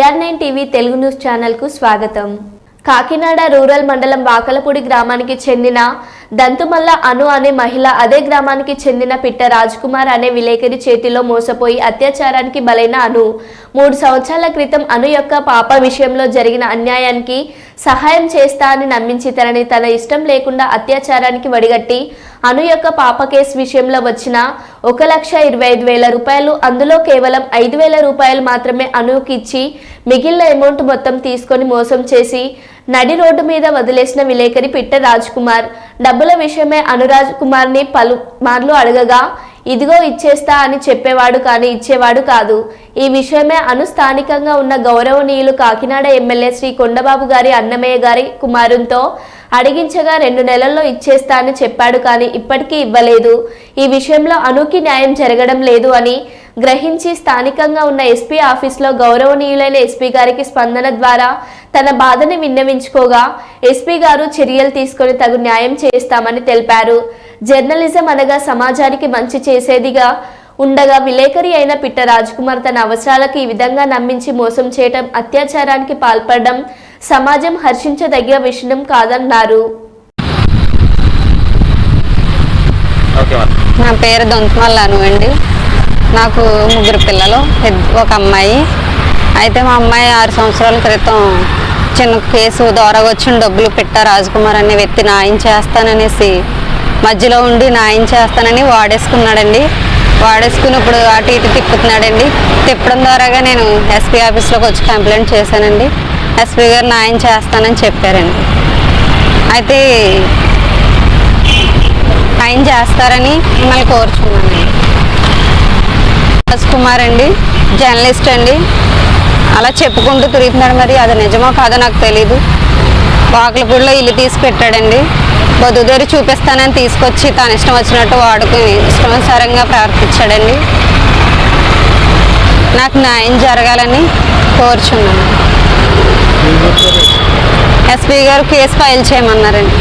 TR nine TV Telugu news ఛానల్కు స్వాగతం. Kakinada rural మండలం వాకలపూడి గ్రామానికి చెందిన దంతుమల్ల అను అనే మహిళ అదే గ్రామానికి చెందిన పిట్ట కుమార్ అనే విలేకరి చేతిలో మోసపోయి అత్యాచారానికి బలైన అను మూడు సంవత్సరాల క్రితం అను యొక్క పాప విషయంలో జరిగిన అన్యాయానికి సహాయం చేస్తా అని నమ్మించి తనని తన ఇష్టం లేకుండా అత్యాచారానికి వడిగట్టి అను యొక్క పాప కేసు విషయంలో వచ్చిన ఒక లక్ష ఇరవై ఐదు వేల రూపాయలు అందులో కేవలం ఐదు వేల రూపాయలు మాత్రమే అనుకి ఇచ్చి మిగిలిన అమౌంట్ మొత్తం తీసుకొని మోసం చేసి నడి రోడ్డు మీద వదిలేసిన విలేకరి పిట్ట రాజ్ కుమార్ డబ్బుల విషయమే అనురాజ్ కుమార్ని పలు మార్లు అడగగా ఇదిగో ఇచ్చేస్తా అని చెప్పేవాడు కానీ ఇచ్చేవాడు కాదు. ఈ విషయమే అను స్థానికంగా ఉన్న గౌరవనీయులు కాకినాడ ఎమ్మెల్యే శ్రీ కొండబాబు గారి అన్నమయ్య గారి కుమారునితో అడిగించగా రెండు నెలల్లో ఇచ్చేస్తా అని చెప్పాడు కానీ ఇప్పటికీ ఇవ్వలేదు. ఈ విషయంలో అనుకి న్యాయం జరగడం లేదు అని గ్రహించి స్థానికంగా ఉన్న ఎస్పీ ఆఫీస్లో గౌరవనీయులైన ఎస్పీ గారికి స్పందన ద్వారా తన బాధని విన్నవించుకోగా ఎస్పీ గారు చర్యలు తీసుకొని తగు న్యాయం చేస్తామని తెలిపారు. జర్నలిజం అనగా సమాజానికి మంచి చేసేదిగా ఉండగా విలేకరి అయిన పిట్ట కుమార్ తన అవసరాలకు ఈ విధంగా నమ్మించి మోసం చేయటం అత్యాచారానికి పాల్పడడం సమాజం హర్షించదగిన విషయం కాదన్నారు. నా పేరు దొంతమల్లాను అండి. నాకు ముగ్గురు పిల్లలు ఒక అమ్మాయి. అయితే మా అమ్మాయి ఆరు సంవత్సరాల క్రితం చిన్న కేసు ద్వారా వచ్చిన డబ్బులు పెట్ట రాజకుమార్ అనే వ్యక్తి న్యాయం చేస్తాననేసి మధ్యలో ఉండి న్యాయం చేస్తానని వాడేసుకున్నాడండి. వాడేసుకుని ఇప్పుడు అటు ఇటు తిప్పుతున్నాడండి. తిప్పడం ద్వారాగా నేను ఎస్పీ ఆఫీస్లోకి వచ్చి కంప్లైంట్ చేశానండి. ఎస్పీ గారు న్యాయం చేస్తానని చెప్పారండి. అయితే న్యాయం చేస్తారని మిమ్మల్ని కోరుచున్నాను. రాజ్ కుమార్ అండి జర్నలిస్ట్ అండి. అలా చెప్పుకుంటూ తిరుగుతున్నాడు మరి అది నిజమో కాదో నాకు తెలీదు. వాకలపూడిలో ఇల్లు తీసి పెట్టాడండి. బతుదేరి చూపిస్తానని తీసుకొచ్చి తన ఇష్టం వచ్చినట్టు వాడుకుని ఇష్టానుసారంగా ప్రార్థించాడండి. నాకు న్యాయం జరగాలని కోరుచున్నాను. ఎస్పీ గారు కేసు ఫైల్ చేయమన్నారండి.